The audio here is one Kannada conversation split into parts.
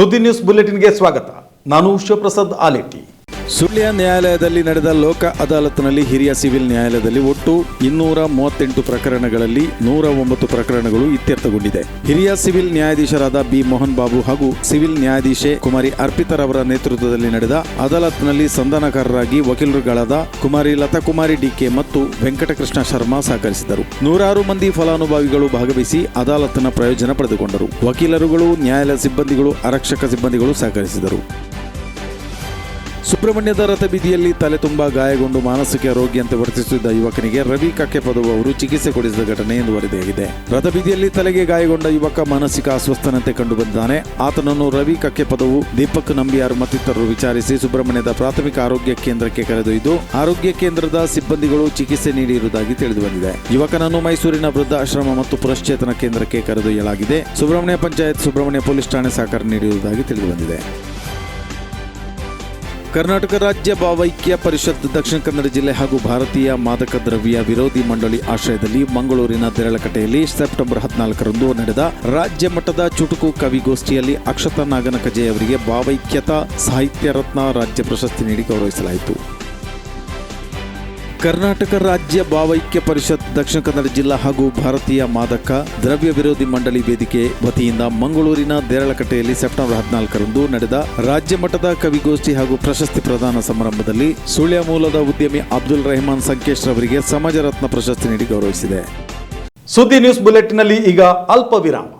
ಸುದ್ದಿ ನ್ಯೂಸ್ ಬುಲೆಟಿನ್ಗೆ ಸ್ವಾಗತ. ನಾನು ಶಿವಪ್ರಸಾದ್ ಆಲೇಟಿ. ಸುಳ್ಯ ನ್ಯಾಯಾಲಯದಲ್ಲಿ ನಡೆದ ಲೋಕ ಅದಾಲತ್ನಲ್ಲಿ ಹಿರಿಯ ಸಿವಿಲ್ ನ್ಯಾಯಾಲಯದಲ್ಲಿ ಒಟ್ಟು ಇನ್ನೂರ ಮೂವತ್ತೆಂಟು ಪ್ರಕರಣಗಳಲ್ಲಿ ನೂರ ಒಂಬತ್ತು ಪ್ರಕರಣಗಳು ಇತ್ಯರ್ಥಗೊಂಡಿದೆ. ಹಿರಿಯ ಸಿವಿಲ್ ನ್ಯಾಯಾಧೀಶರಾದ ಬಿ. ಮೋಹನ್ ಬಾಬು ಹಾಗೂ ಸಿವಿಲ್ ನ್ಯಾಯಾಧೀಶೆ ಕುಮಾರಿ ಅರ್ಪಿತರವರ ನೇತೃತ್ವದಲ್ಲಿ ನಡೆದ ಅದಾಲತ್ನಲ್ಲಿ ಸಂಧಾನಕಾರರಾಗಿ ವಕೀಲರುಗಳಾದ ಕುಮಾರಿ ಲತಾ ಕುಮಾರಿ ಡಿಕೆ ಮತ್ತು ವೆಂಕಟಕೃಷ್ಣ ಶರ್ಮಾ ಸಹಕರಿಸಿದರು. ನೂರಾರು ಮಂದಿ ಫಲಾನುಭವಿಗಳು ಭಾಗವಹಿಸಿ ಅದಾಲತ್ನ ಪ್ರಯೋಜನ ಪಡೆದುಕೊಂಡರು. ವಕೀಲರುಗಳು, ನ್ಯಾಯಾಲಯ ಸಿಬ್ಬಂದಿಗಳು, ಆರಕ್ಷಕ ಸಿಬ್ಬಂದಿಗಳು ಸಹಕರಿಸಿದರು. ಸುಬ್ರಹ್ಮಣ್ಯದ ರಥಬೀದಿಯಲ್ಲಿ ತಲೆ ತುಂಬಾ ಗಾಯಗೊಂಡು ಮಾನಸಿಕ ರೋಗಿಯಂತೆ ವರ್ತಿಸುತ್ತಿದ್ದ ಯುವಕನಿಗೆ ರವಿ ಕಕ್ಕೆ ಪದವು ಅವರು ಚಿಕಿತ್ಸೆ ಕೊಡಿಸಿದ ಘಟನೆ ಎಂದು ವರದಿಯಾಗಿದೆ ರಥಬೀದಿಯಲ್ಲಿ ತಲೆಗೆ ಗಾಯಗೊಂಡ ಯುವಕ ಮಾನಸಿಕ ಅಸ್ವಸ್ಥನಂತೆ ಕಂಡುಬಂದಿದ್ದಾನೆ ಆತನನ್ನು ರವಿ ಕಕ್ಕೆ ಪದವು ದೀಪಕ್ ನಂಬಿಯಾರ್ ಮತ್ತಿತರರು ವಿಚಾರಿಸಿ ಸುಬ್ರಹ್ಮಣ್ಯದ ಪ್ರಾಥಮಿಕ ಆರೋಗ್ಯ ಕೇಂದ್ರಕ್ಕೆ ಕರೆದೊಯ್ದು ಆರೋಗ್ಯ ಕೇಂದ್ರದ ಸಿಬ್ಬಂದಿಗಳು ಚಿಕಿತ್ಸೆ ನೀಡಿರುವುದಾಗಿ ತಿಳಿದುಬಂದಿದೆ. ಯುವಕನನ್ನು ಮೈಸೂರಿನ ವೃದ್ಧಾಶ್ರಮ ಮತ್ತು ಪುನಶ್ಚೇತನ ಕೇಂದ್ರಕ್ಕೆ ಕರೆದೊಯ್ಯಲಾಗಿದೆ. ಸುಬ್ರಹ್ಮಣ್ಯ ಪಂಚಾಯತ್, ಸುಬ್ರಹ್ಮಣ್ಯ ಪೊಲೀಸ್ ಠಾಣೆ ಸಹಕಾರ ನೀಡಿರುವುದಾಗಿ ತಿಳಿದು ಬಂದಿದೆ ಕರ್ನಾಟಕ ರಾಜ್ಯ ಭಾವೈಕ್ಯ ಪರಿಷತ್ ದಕ್ಷಿಣ ಕನ್ನಡ ಜಿಲ್ಲೆ ಹಾಗೂ ಭಾರತೀಯ ಮಾದಕ ದ್ರವ್ಯ ವಿರೋಧಿ ಮಂಡಳಿ ಆಶ್ರಯದಲ್ಲಿ ಮಂಗಳೂರಿನ ತೆರಳಕಟ್ಟೆಯಲ್ಲಿ ಸೆಪ್ಟೆಂಬರ್ ಹದಿನಾಲ್ಕರಂದು ನಡೆದ ರಾಜ್ಯ ಮಟ್ಟದ ಚುಟುಕು ಕವಿಗೋಷ್ಠಿಯಲ್ಲಿ ಅಕ್ಷತಾ ನಾಗನಕಜೆ ಅವರಿಗೆ ಭಾವೈಕ್ಯತಾ ಸಾಹಿತ್ಯ ರತ್ನ ರಾಜ್ಯ ಪ್ರಶಸ್ತಿ ನೀಡಿ ಗೌರವಿಸಲಾಯಿತು. ಕರ್ನಾಟಕ ರಾಜ್ಯ ಭಾವೈಕ್ಯ ಪರಿಷತ್ ದಕ್ಷಿಣ ಕನ್ನಡ ಜಿಲ್ಲಾ ಹಾಗೂ ಭಾರತೀಯ ಮಾದಕ ದ್ರವ್ಯ ವಿರೋಧಿ ಮಂಡಳಿ ವೇದಿಕೆ ವತಿಯಿಂದ ಮಂಗಳೂರಿನ ದೇರಳಕಟ್ಟೆಯಲ್ಲಿ ಸೆಪ್ಟೆಂಬರ್ ಹದಿನಾಲ್ಕರಂದು ನಡೆದ ರಾಜ್ಯ ಮಟ್ಟದ ಕವಿಗೋಷ್ಠಿ ಹಾಗೂ ಪ್ರಶಸ್ತಿ ಪ್ರದಾನ ಸಮಾರಂಭದಲ್ಲಿ ಸುಳ್ಯ ಮೂಲದ ಉದ್ಯಮಿ ಅಬ್ದುಲ್ ರೆಹಮಾನ್ ಸಂಕೇಶ್ ಅವರಿಗೆ ಸಮಾಜ ರತ್ನ ಪ್ರಶಸ್ತಿ ನೀಡಿ ಗೌರವಿಸಿದೆ. ಸುದ್ದಿ ನ್ಯೂಸ್ ಬುಲೆಟಿನಲ್ಲಿ ಈಗ ಅಲ್ಪ ವಿರಾಮ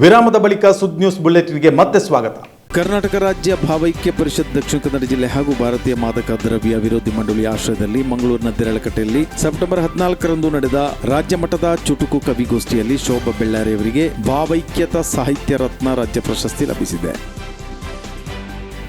ವಿರಾಮದ ಬಳಿಕ ಸುದ್ದಿ ನ್ಯೂಸ್ ಬುಲೆಟಿನ್ಗೆ ಮತ್ತೆ ಸ್ವಾಗತ. ಕರ್ನಾಟಕ ರಾಜ್ಯ ಭಾವೈಕ್ಯ ಪರಿಷತ್ ದಕ್ಷಿಣ ಕನ್ನಡ ಜಿಲ್ಲೆ ಹಾಗೂ ಭಾರತೀಯ ಮಾದಕ ದ್ರವ್ಯ ವಿರೋಧಿ ಮಂಡಳಿ ಆಶ್ರಯದಲ್ಲಿ ಮಂಗಳೂರಿನ ತೆರಳಕಟ್ಟೆಯಲ್ಲಿ ಸೆಪ್ಟೆಂಬರ್ ಹದಿನಾಲ್ಕರಂದು ನಡೆದ ರಾಜ್ಯ ಮಟ್ಟದ ಚುಟುಕು ಕವಿಗೋಷ್ಠಿಯಲ್ಲಿ ಶೋಭಾ ಬೆಳ್ಳಾರಿಯವರಿಗೆ ಭಾವೈಕ್ಯತಾ ಸಾಹಿತ್ಯ ರತ್ನ ರಾಜ್ಯ ಪ್ರಶಸ್ತಿ ಲಭಿಸಿದೆ.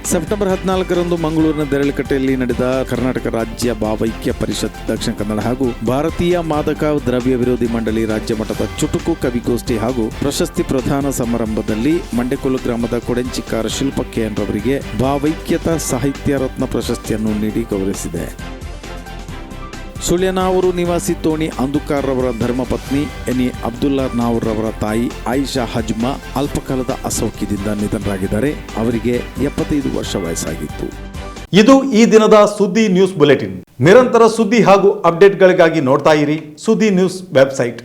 ಸೆಪ್ಟೆಂಬರ್ ಹದಿನಾಲ್ಕರಂದು ಮಂಗಳೂರಿನ ದೆರಳಿಕಟ್ಟೆಯಲ್ಲಿ ನಡೆದ ಕರ್ನಾಟಕ ರಾಜ್ಯ ಭಾವೈಕ್ಯ ಪರಿಷತ್ ದಕ್ಷಿಣ ಕನ್ನಡ ಹಾಗೂ ಭಾರತೀಯ ಮಾದಕ ದ್ರವ್ಯ ವಿರೋಧಿ ಮಂಡಳಿ ರಾಜ್ಯ ಮಟ್ಟದ ಚುಟುಕು ಕವಿಗೋಷ್ಠಿ ಹಾಗೂ ಪ್ರಶಸ್ತಿ ಪ್ರದಾನ ಸಮಾರಂಭದಲ್ಲಿ ಮಂಡೆಕೊಲ್ಲು ಗ್ರಾಮದ ಕೊಡೆಂಚಿಕಾರ ಶಿಲ್ಪ ಕೆಎನ್ ರವರಿಗೆ ಭಾವೈಕ್ಯತಾ ಸಾಹಿತ್ಯ ರತ್ನ ಪ್ರಶಸ್ತಿಯನ್ನು ನೀಡಿ ಗೌರವಿಸಿದೆ. ಸುಳ್ಯನಾವೂರು ನಿವಾಸಿ ತೋಣಿ ಅಂದುಕಾರ್ ರವರ ಧರ್ಮಪತ್ನಿ ಎನಿ ಅಬ್ದುಲ್ಲಾ ನಾವೂರ್ ರವರ ತಾಯಿ ಆಯಿಷಾ ಹಜ್ಮಾ ಅಲ್ಪಕಾಲದ ಅಸೌಖ್ಯದಿಂದ ನಿಧನರಾಗಿದ್ದಾರೆ. ಅವರಿಗೆ ಎಪ್ಪತ್ತೈದು ವರ್ಷ ವಯಸ್ಸಾಗಿತ್ತು. ಇದು ಈ ದಿನದ ಸುದ್ದಿ ನ್ಯೂಸ್ ಬುಲೆಟಿನ್. ನಿರಂತರ ಸುದ್ದಿ ಹಾಗೂ ಅಪ್ಡೇಟ್ಗಳಿಗಾಗಿ ನೋಡ್ತಾ ಇರಿ ಸುದ್ದಿ ನ್ಯೂಸ್ ವೆಬ್ಸೈಟ್.